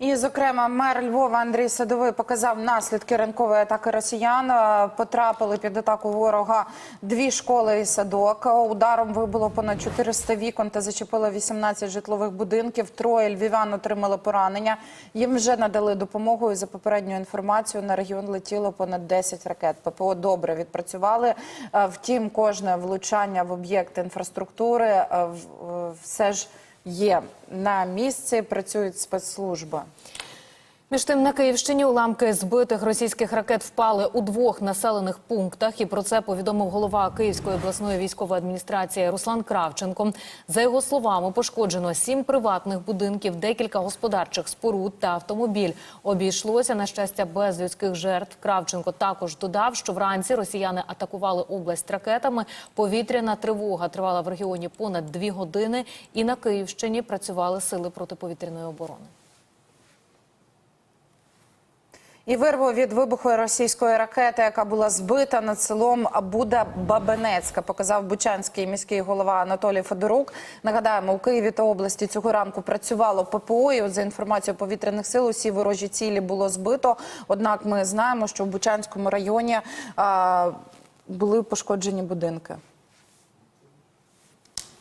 І, зокрема, мер Львова Андрій Садовий показав наслідки ранкової атаки росіян. Е, Потрапили під атаку ворога дві школи і садок. Ударом вибуло понад 400 вікон та зачепило 18 житлових будинків. Троє львів'ян отримали поранення. Їм вже надали допомогу. І за попередньою інформацією на регіон летіло понад 10 ракет. ППО добре відпрацювали. Е, Втім, кожне влучання в об'єкт інфраструктури е, все ж є на місці. Працюють спецслужби. Між тим на Київщині уламки збитих російських ракет впали у двох населених пунктах. І про це повідомив голова Київської обласної військової адміністрації Руслан Кравченко. За його словами, пошкоджено сім приватних будинків, декілька господарчих споруд та автомобіль. Обійшлося на щастя без людських жертв. Кравченко також додав, що вранці росіяни атакували область ракетами. Повітряна тривога тривала в регіоні понад дві години. І на Київщині працювали сили протиповітряної оборони. І вирву від вибуху російської ракети, яка була збита над селом Буда Бабенецька, показав Бучанський міський голова Анатолій Федорук. Нагадаємо, у Києві та області цього ранку працювало ППО. І от за інформацією повітряних сил, усі ворожі цілі було збито. Однак ми знаємо, що в Бучанському районі а, були пошкоджені будинки.